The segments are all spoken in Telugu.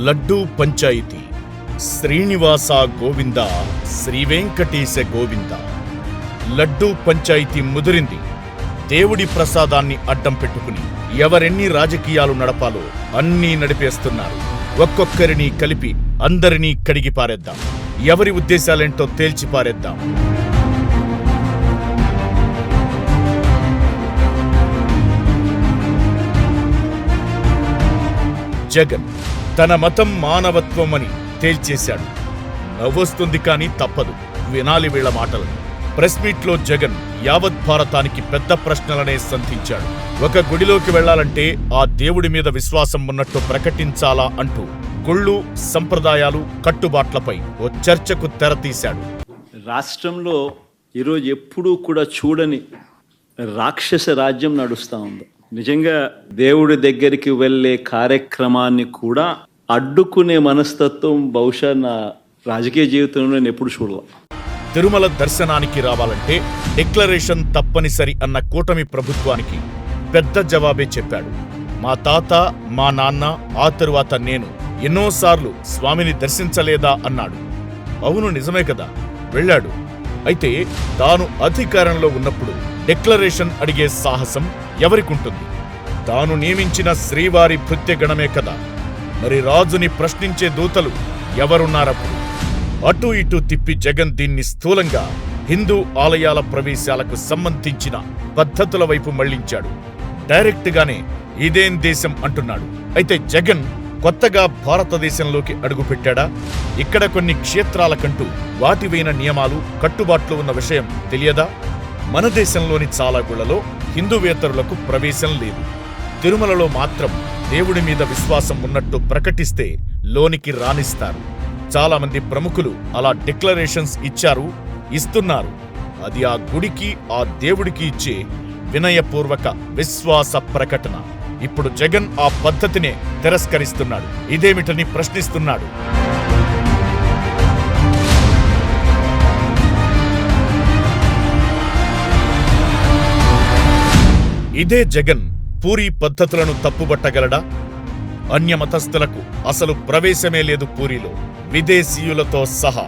లడ్డూ పంచాయితీ. శ్రీనివాస గోవింద శ్రీవెంకటేశ గోవింద. లడ్డూ పంచాయితీ ముదిరింది. దేవుడి ప్రసాదాన్ని అడ్డం పెట్టుకుని ఎవరెన్ని రాజకీయాలు నడపాలో అన్నీ నడిపేస్తున్నారు. ఒక్కొక్కరిని కలిపి అందరినీ కడిగి పారేద్దాం. ఎవరి ఉద్దేశాలేంటో తేల్చి పారేద్దాం. జగన్ తన మతం మానవత్వం అని తేల్చేశాడు. నవ్వొస్తుంది కానీ తప్పదు. వినాలి వీళ్ళ మాటలు. ప్రెస్ మీట్లో జగన్ యావత్ భారతానికి పెద్ద ప్రశ్నలనే సంధించాడు. ఒక గుడిలోకి వెళ్ళాలంటే ఆ దేవుడి మీద విశ్వాసం ఉన్నట్టు ప్రకటించాలా అంటూ గుళ్ళు సంప్రదాయాలు కట్టుబాట్లపై ఓ చర్చకు తెరతీశాడు రాష్ట్రంలో ఈరోజు ఎప్పుడూ కూడా చూడని రాక్షస రాజ్యం నడుస్తూ ఉంది. నిజంగా దేవుడి దగ్గరికి వెళ్ళే కార్యక్రమాన్ని కూడా అడ్డుకునే మనస్తత్వం బహుశా నా రాజకీయ జీవితంలో నేను ఎప్పుడు చూడలే. తిరుమల దర్శనానికి రావాలంటే డిక్లరేషన్ తప్పనిసరి అన్న కూటమి ప్రభుత్వానికి పెద్ద జవాబే చెప్పాడు. మా తాత మా నాన్న ఆ తరువాత నేను ఎన్నోసార్లు స్వామిని దర్శించలేదా అన్నాడు. అవును నిజమే కదా వెళ్ళాడు. అయితే తాను అధికారంలో ఉన్నప్పుడు డిక్లరేషన్ అడిగే సాహసం ఎవరికుంటుంది? తాను నియమించిన శ్రీవారి భృత్యగణమే కదా. మరి రాజుని ప్రశ్నించే దూతలు ఎవరున్నారప్పుడు? అటు ఇటు తిప్పి జగన్ దీన్ని స్థూలంగా హిందూ ఆలయాల ప్రవేశాలకు సంబంధించిన పద్ధతుల వైపు మళ్ళించాడు. డైరెక్ట్గానే ఇదేం దేశం అంటున్నాడు. అయితే జగన్ కొత్తగా భారతదేశంలోకి అడుగుపెట్టాడా ఇక్కడ కొన్ని క్షేత్రాలకంటూ వాటివైన నియమాలు కట్టుబాట్లు ఉన్న విషయం తెలియదా? మన దేశంలోని చాలా గుళ్ళలో హిందూవేతరులకు ప్రవేశం లేదు. తిరుమలలో మాత్రం దేవుడి మీద విశ్వాసం ఉన్నట్టు ప్రకటిస్తే లోనికి రాణిస్తారు చాలా మంది ప్రముఖులు అలా డిక్లరేషన్స్ ఇచ్చారు ఇస్తున్నారు. అది ఆ గుడికి ఆ దేవుడికి ఇచ్చే వినయపూర్వక విశ్వాస ప్రకటన. ఇప్పుడు జగన్ ఆ పద్ధతినే తిరస్కరిస్తున్నాడు. ఇదేమిటని ప్రశ్నిస్తున్నాడు. ఇదే జగన్ పూరి పద్ధతులను తప్పుబట్టగలడా? అన్యమతస్థులకు అసలు ప్రవేశమే లేదు పూరిలో. విదేశీయులతో సహా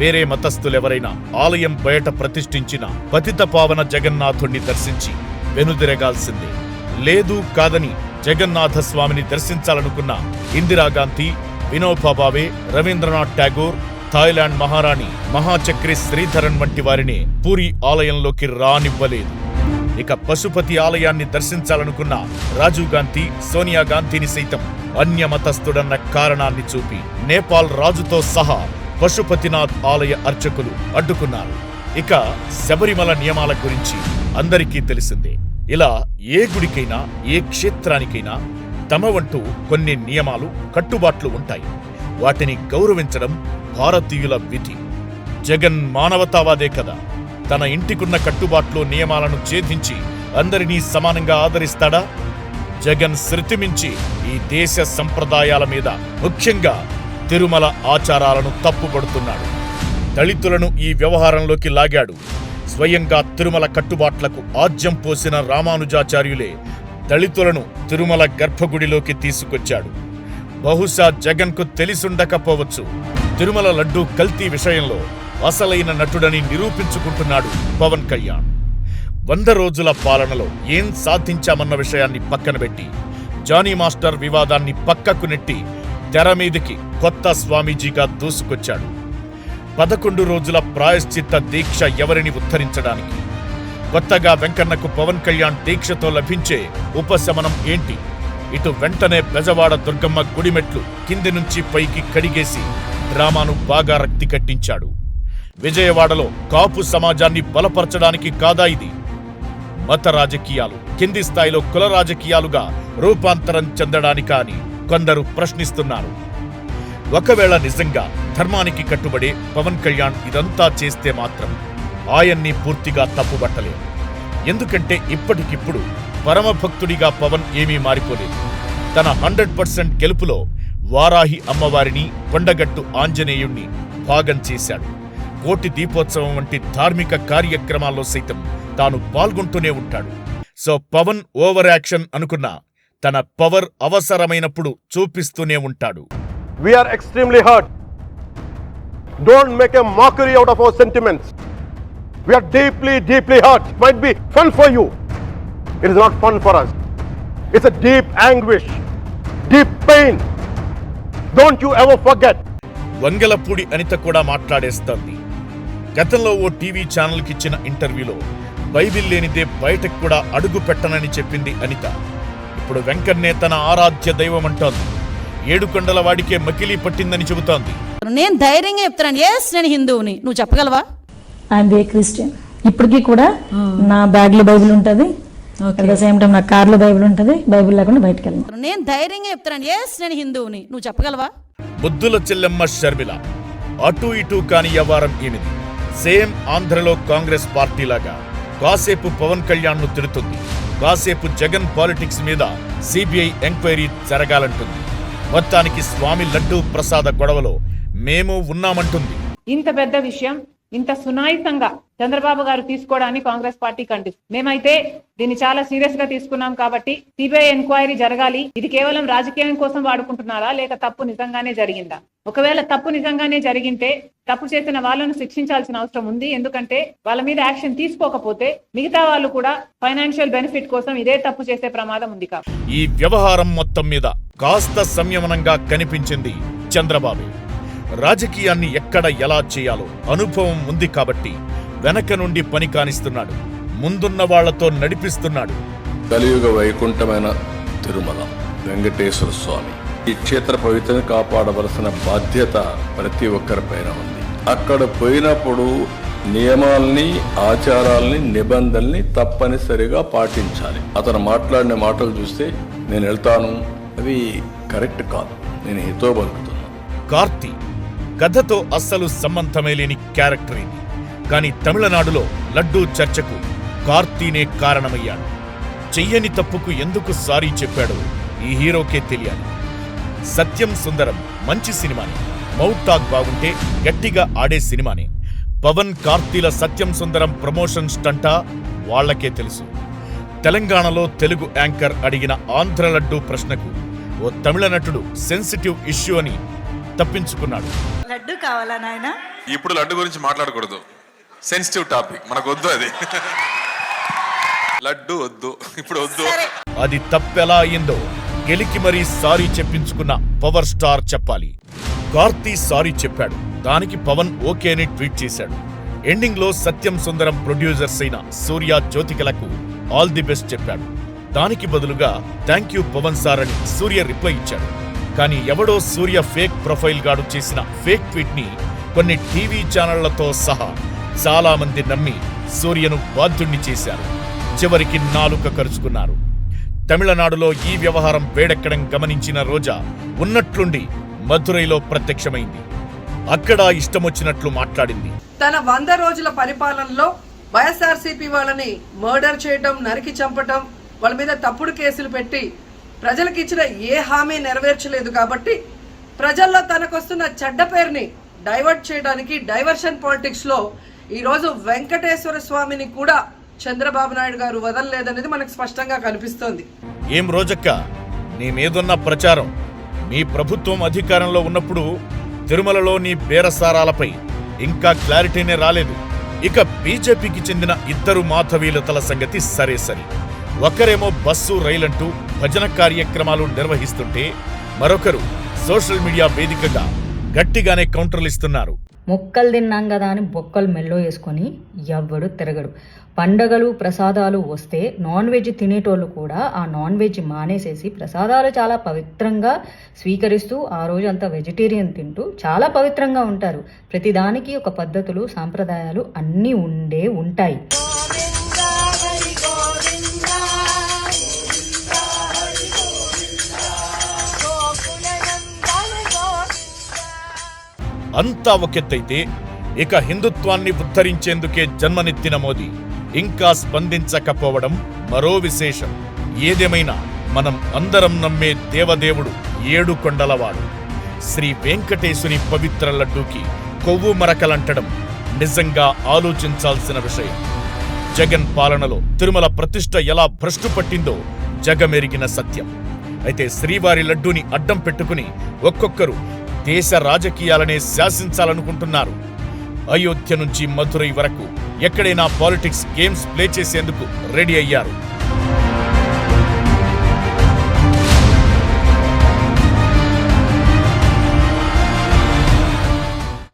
వేరే మతస్థులెవరైనా ఆలయం బయట ప్రతిష్ఠించిన పతిత పావన జగన్నాథుణ్ణి దర్శించి వెనుదిరగాల్సిందే. లేదు కాదని జగన్నాథ స్వామిని దర్శించాలనుకున్న ఇందిరాగాంధీ వినోబాబావే రవీంద్రనాథ్ ఠాగూర్ థాయిలాండ్ మహారాణి మహాచక్రి శ్రీధరన్ వంటి వారిని పూరి ఆలయంలోకి రానివ్వలేదు. ఇక పశుపతి ఆలయాన్ని దర్శించాలనుకున్న రాజీవ్ గాంధీ సోనియా గాంధీని సైతం అన్యమతస్థుడన్న కారణాన్ని చూపి నేపాల్ రాజుతో సహా పశుపతినాథ్ ఆలయ అర్చకులు అడ్డుకున్నారు. ఇక శబరిమల నియమాల గురించి అందరికీ తెలిసిందే. ఇలా ఏ గుడికైనా ఏ క్షేత్రానికైనా తమ వంటూ కొన్ని నియమాలు కట్టుబాట్లు ఉంటాయి. వాటిని గౌరవించడం భారతీయుల విధి. జగన్ మానవతావాదే కదా. తన ఇంటికున్న కట్టుబాట్లు నియమాలను ఛేదించి అందరినీ సమానంగా ఆదరిస్తాడా? జగన్ శృతిమించి ఈ దేశ సంప్రదాయాల మీద ముఖ్యంగా తిరుమల ఆచారాలను తప్పుపడుతున్నాడు. దళితులను ఈ వ్యవహారంలోకి లాగాడు. స్వయంగా తిరుమల కట్టుబాట్లకు ఆజ్యం పోసిన రామానుజాచార్యులే దళితులను తిరుమల గర్భగుడిలోకి తీసుకొచ్చాడు. బహుశా జగన్కు తెలిసుండకపోవచ్చు. తిరుమల లడ్డూ కల్తీ విషయంలో అసలైన నటుడని నిరూపించుకుంటున్నాడు పవన్ కళ్యాణ్. వంద రోజుల పాలనలో ఏం సాధించామన్న విషయాన్ని పక్కన పెట్టి జానీ మాస్టర్ వివాదాన్ని పక్కకు నెట్టి తెర మీదికి కొత్త స్వామీజీగా దూసుకొచ్చాడు. పదకొండు రోజుల ప్రాయశ్చిత్త దీక్ష ఎవరిని ఉద్ధరించడానికి? కొత్తగా వెంకన్నకు పవన్ కళ్యాణ్ దీక్షతో లభించే ఉపశమనం ఏంటి? ఇటు వెంటనే బెజవాడ దుర్గమ్మ గుడిమెట్లు కింది నుంచి పైకి కడిగేసి డ్రామాను బాగా రక్తి కట్టించాడు. విజయవాడలో కాపు సమాజాన్ని బలపరచడానికి కాదా ఇది? మత రాజకీయాలు కింది స్థాయిలో కుల రాజకీయాలుగా రూపాంతరం చెందడానికా అని కొందరు ప్రశ్నిస్తున్నారు. ఒకవేళ నిజంగా ధర్మానికి కట్టుబడే పవన్ కళ్యాణ్ ఇదంతా చేస్తే మాత్రం ఆయన్ని పూర్తిగా తప్పుబట్టలేదు ఎందుకంటే ఇప్పటికిప్పుడు పరమభక్తుడిగా పవన్ ఏమీ మారిపోలేదు. తన హండ్రెడ్ పర్సెంట్ గెలుపులో వారాహి అమ్మవారిని కొండగట్టు ఆంజనేయుణ్ణి భాగం చేశాడు. కోటి దీపోత్సవం వంటి ధార్మిక కార్యక్రమాల్లో సైతం తాను పాల్గొంటూనే ఉంటాడు. సో పవన్ ఓవర్ యాక్షన్ అనుకున్న తన పవర్ అవసరమైనప్పుడు చూపిస్తూనే ఉంటాడు. We're extremely hurt don't make a out of our sentiments we're deeply deeply hurt might be for us deep anguish deep pain don't you ever forget Vangalapudi Anitha కూడా మాట్లాడేస్తుంది. గతంలో ఓ టీవీ ఛానల్కి ఇచ్చిన ఇంటర్వ్యూలో బైబిల్ లేనిదే బయటకు కూడా అడుగు పెట్టనని చెప్పింది అనిత. ఇప్పుడు వెంకన్నే తన ఆరాధ్య దైవం అంటోంది ఏడుకొండల వాడికే మకిలీ పట్టిందని చెబుతోంది. నేను ధైర్యంగా చెప్తున్నాను. ఎస్ నేను హిందువుని. నువ్వు చెప్పగలవా? ఐఎమ్ ఏ క్రిస్టియన్ ఇప్పటికీ కూడా నా బ్యాగ్లో బైబిల్ ఉంటది. అట్ ద సేమ్ టైం నా కార్లో బైబిల్ ఉంటది. బైబిల్ లేకుండా బయటకు వెళ్ళను. నేను ధైర్యంగా చెప్తున్నాను. ఎస్ నేను హిందువుని. నువ్వు చెప్పగలవా? బుద్ధుల చెల్లెమ్మ షర్మిల అటు ఇటు కాని వ్యవహారం ఈమెది సేమ్ ఆంధ్రలో కాంగ్రెస్ పార్టీ లాగా కాసేపు పవన్ కళ్యాణ్ను తిడుతుంది. కాసేపు జగన్ పాలిటిక్స్ మీద సిబిఐ ఎంక్వైరీ జరగాలంటుంది. మొత్తానికి స్వామి లడ్డూ ప్రసాద గొడవలో మేము ఉన్నామంటుంది. ఇంత పెద్ద విషయం ఇంత సునాయితంగా చంద్రబాబు గారు తీసుకోవడాన్ని కాంగ్రెస్ పార్టీ ఖండిస్తుంది మేమైతే దీన్ని చాలా సీరియస్గా తీసుకున్నాం కాబట్టి సిబిఐ ఎంక్వైరీ జరగాలి. ఇది కేవలం రాజకీయం కోసం వాడుకుంటున్నారా లేక తప్పు నిజంగానే జరిగిందా? ఒకవేళ తప్పు నిజంగానే జరిగింటే తప్పు చేసిన వాళ్ళను శిక్షించాల్సిన అవసరం ఉంది. ఎందుకంటే వాళ్ళ మీద యాక్షన్ తీసుకోకపోతే మిగతా వాళ్ళు కూడా ఫైనాన్షియల్ బెనిఫిట్ కోసం ఇదే తప్పు చేసే ప్రమాదం ఉంది కాబట్టి. ఈ వ్యవహారం మొత్తం మీద కాస్త సంయమనంగా కనిపించింది చంద్రబాబు. రాజకీయాన్ని ఎక్కడ ఎలా చేయాలో అనుభవం ఉంది కాబట్టి వెనక నుండి పని కానిస్తున్నాడు. ముందున్న వాళ్ళతో నడిపిస్తున్నాడు. కలియుగ వైకుంఠమైన తిరుమల వెంకటేశ్వర స్వామి. ఈ క్షేత్ర పవిత్రని కాపాడవలసిన బాధ్యత ప్రతి ఒక్కరిపైన ఉంది. అక్కడ పోయినప్పుడు నియమాల్ని ఆచారాల్ని నిబంధనల్ని తప్పనిసరిగా పాటించాలి. అతను మాట్లాడిన మాటలు చూస్తే నేను వెళ్తాను. అవి కరెక్ట్ కాదు. నేను హితో పలుకుతున్నాను. కార్తీ కథతో అస్సలు సంబంధమే లేని క్యారెక్టర్ ఇది. కానీ తమిళనాడులో లడ్డూ చర్చకు కార్తీనే కారణమయ్యాడు. చెయ్యని తప్పుకు ఎందుకు సారీ చెప్పాడో ఈ హీరోకే తెలియాలి. సత్యం సుందరం మంచి సినిమానే. మౌటాక్ టాక్ బాగుంటే గట్టిగా ఆడే సినిమానే. పవన్ కార్తీల సత్యం సుందరం ప్రమోషన్ స్టంటా వాళ్ళకే తెలుసు. తెలంగాణలో తెలుగు యాంకర్ అడిగిన ఆంధ్ర లడ్డూ ప్రశ్నకు ఓ తమిళ నటుడు సెన్సిటివ్ ఇష్యూ అని తప్పించుకున్నాడు. లడ్డు కావాలా నాయనా? ఇప్పుడు లడ్డు గురించి మాట్లాడకూడదు. సెన్సిటివ్ టాపిక్ మనకు వద్దు అది. లడ్డు వద్దు. ఇప్పుడు వద్దు. అది తప్పెలా అయిందో గెలికి మరీ సారీ చెప్పించుకున్న పవర్ స్టార్ చెప్పాలి. కార్తీ సారీ చెప్పాడు. దానికి పవన్ ఓకే అని ట్వీట్ చేశాడు. ఎండింగ్లో సత్యం సుందరం ప్రొడ్యూసర్స్ అయిన సూర్య జ్యోతికలకు ఆల్ ది బెస్ట్ చెప్పాడు. దానికి బదులుగా థ్యాంక్ యూ పవన్ సార్ అని సూర్య రిప్లై ఇచ్చాడు. కానీ ఎవడో సూర్య ఫేక్ ప్రొఫైల్ గాడు చేసిన ఫేక్ ట్వీట్ని కొన్ని టీవీ ఛానళ్ళతో సహా చాలా మంది నమ్మి సూర్యను బాధ్యుణ్ణి చేశారు. చివరికి నాలుక కరుచుకున్నారు. తమిళనాడులో ఈ వ్యవహారం వేడెక్కడం గమనించిన రోజా ఉన్నట్లుండి మధురైలో ప్రత్యక్షమైంది. అక్కడ ఇష్టమొచ్చినట్లు మాట్లాడింది. తన వంద రోజుల పరిపాలనలో వైఎస్ఆర్సీపీ వాళ్ళని మర్డర్ చేయటం నరికి చంపటం వాళ్ళ మీద తప్పుడు కేసులు పెట్టి ప్రజలకు ఇచ్చిన ఏ హామీ నెరవేర్చలేదు కాబట్టి ప్రజల్లో తనకొస్తున్న చెడ్డ పేరుని డైవర్ట్ చేయడానికి డైవర్షన్ పాలిటిక్స్లో వెంకటేశ్వర స్వామిని కూడా చంద్రబాబు నాయుడు గారు వదలలేదనేది మనకు స్పష్టంగా కనిపిస్తోంది. ఏం రోజక్క? నీ మీదున్న ప్రచారం మీ ప్రభుత్వం అధికారంలో ఉన్నప్పుడు తిరుమలలో నీ బేరసారాలపై ఇంకా క్లారిటీనే రాలేదు. ఇక బీజేపీకి చెందిన ఇద్దరు మాధవీలతల సంగతి సరే సరే. ఒకరేమో బస్సు రైలంటూ భజన కార్యక్రమాలు నిర్వహిస్తుంటే మరొకరు సోషల్ మీడియా వేదికగా గట్టిగానే కౌంటర్లు ఇస్తున్నారు. మొక్కలు తిన్నాం కదా అని బొక్కలు మెల్లో వేసుకొని ఎవ్వడు తిరగడు. పండగలు ప్రసాదాలు వస్తే నాన్ వెజ్ తినేటోళ్ళు కూడా ఆ నాన్ వెజ్ మానేసేసి ప్రసాదాలు చాలా పవిత్రంగా స్వీకరిస్తూ ఆ రోజు అంతా వెజిటేరియన్ తింటూ చాలా పవిత్రంగా ఉంటారు. ప్రతిదానికి ఒక పద్ధతులు సాంప్రదాయాలు అన్నీ ఉండే ఉంటాయి. అంతా ఒకెత్తైతే ఇక హిందుత్వాన్ని ఉద్ధరించేందుకే జన్మనెత్తిన మోదీ. ఇంకా స్పందించకపోవడం మరో విశేషం. ఏదేమైనా మనం అందరం నమ్మే దేవదేవుడు ఏడు కొండలవాడు. శ్రీ వెంకటేశుని పవిత్ర లడ్డూకి కొవ్వు మరకలంటడం నిజంగా ఆలోచించాల్సిన విషయం. జగన్ పాలనలో తిరుమల ప్రతిష్ట ఎలా భ్రష్టు పట్టిందో జగమెరిగిన సత్యం. అయితే శ్రీవారి లడ్డూని అడ్డం పెట్టుకుని ఒక్కొక్కరు దేశ రాజకీయాలనే శాసించాలనుకుంటున్నారు. అయోధ్య నుంచి మధురై వరకు ఎక్కడైనా పాలిటిక్స్ గేమ్స్ ప్లే చేసేందుకు రెడీ అయ్యారు.